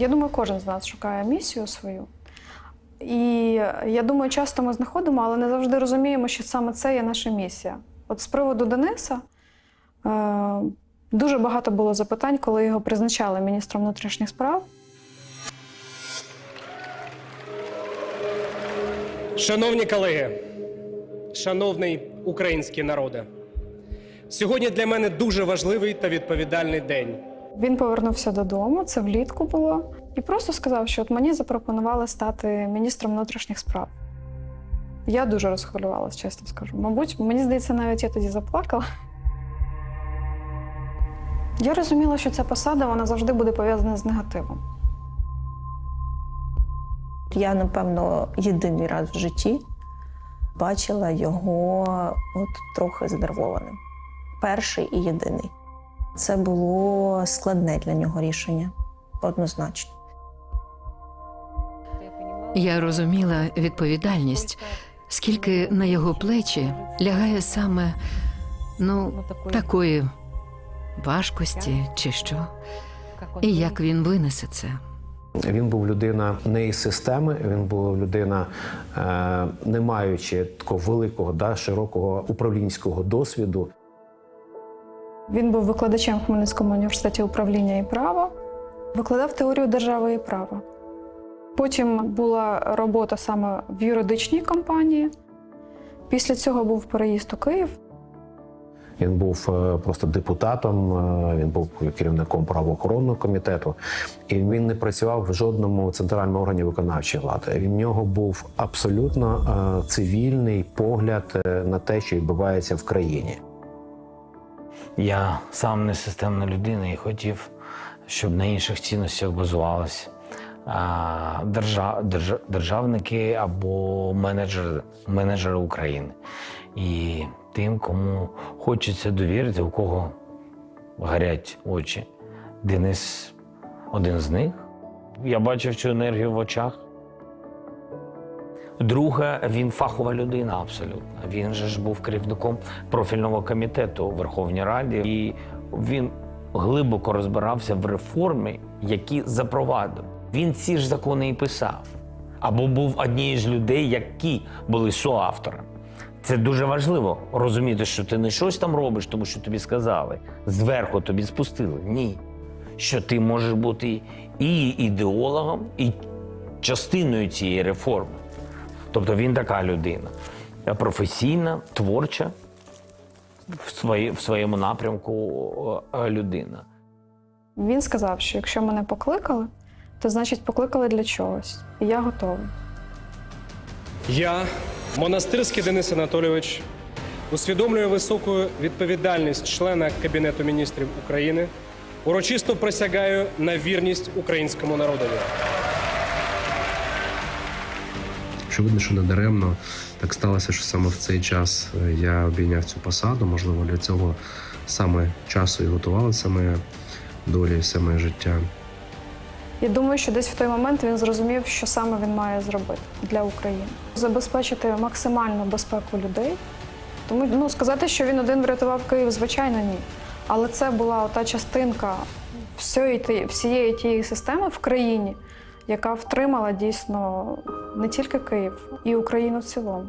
Я думаю, кожен з нас шукає місію свою. І я думаю, часто ми знаходимо, але не завжди розуміємо, що саме це є наша місія. От з приводу Дениса е, дуже багато було запитань, коли його призначали міністром внутрішніх справ. Шановні колеги, шановний український народе, сьогодні для мене дуже важливий та відповідальний день. Він повернувся додому, це влітку було, і просто сказав, що от мені запропонували стати міністром внутрішніх справ. Я дуже розхвилювалася, чесно скажу. Мабуть, мені здається, навіть я тоді заплакала. Я розуміла, що ця посада вона завжди буде пов'язана з негативом. Я, напевно, єдиний раз в житті бачила його от трохи знервованим. Перший і єдиний. Це було складне для нього рішення, однозначно. Я розуміла відповідальність, скільки на його плечі лягає саме ну, такої важкості чи що, і як він винесе це. Він був людина не із системи, він був людина, е, не маючи такого великого, да, широкого управлінського досвіду. Він був викладачем в Хмельницькому університеті управління і права, викладав теорію держави і права. Потім була робота саме в юридичній компанії. Після цього був переїзд у Київ. Він був е, просто депутатом, е, він був керівником правоохоронного комітету, і він не працював в жодному центральному органі виконавчої влади. В нього був абсолютно е, цивільний погляд на те, що відбувається в країні. Я сам не системна людина і хотів, щоб на інших цінностях базувалися а, держа, держа, державники або менеджери, менеджери України. І тим, кому хочеться довірити, у кого горять очі. Денис один з них. Я бачив цю енергію в очах. Друге, він фахова людина абсолютно. Він же ж був керівником профільного комітету у Верховній Раді, і він глибоко розбирався в реформі, які запровадив. Він ці ж закони і писав. Або був однією з людей, які були соавторами. Це дуже важливо розуміти, що ти не щось там робиш, тому що тобі сказали. Зверху тобі спустили. Ні. Що ти можеш бути і ідеологом, і частиною цієї реформи. Тобто він така людина. Професійна, творча в, свої, в своєму напрямку е, людина. Він сказав, що якщо мене покликали, то значить покликали для чогось. І я готовий. Я, монастирський Денис Анатолійович, усвідомлюю високу відповідальність члена Кабінету міністрів України. Урочисто присягаю на вірність українському народові. Очевидно, що не даремно так сталося, що саме в цей час е, я обійняв цю посаду. Можливо, для цього саме часу і готувалася моя доля і все моє життя. Я думаю, що десь в той момент він зрозумів, що саме він має зробити для України. Забезпечити максимальну безпеку людей. Тому ну, сказати, що він один врятував Київ, звичайно, ні. Але це була та частинка всієї, всієї тієї системи в країні, яка втримала дійсно не тільки Київ, і Україну в цілому.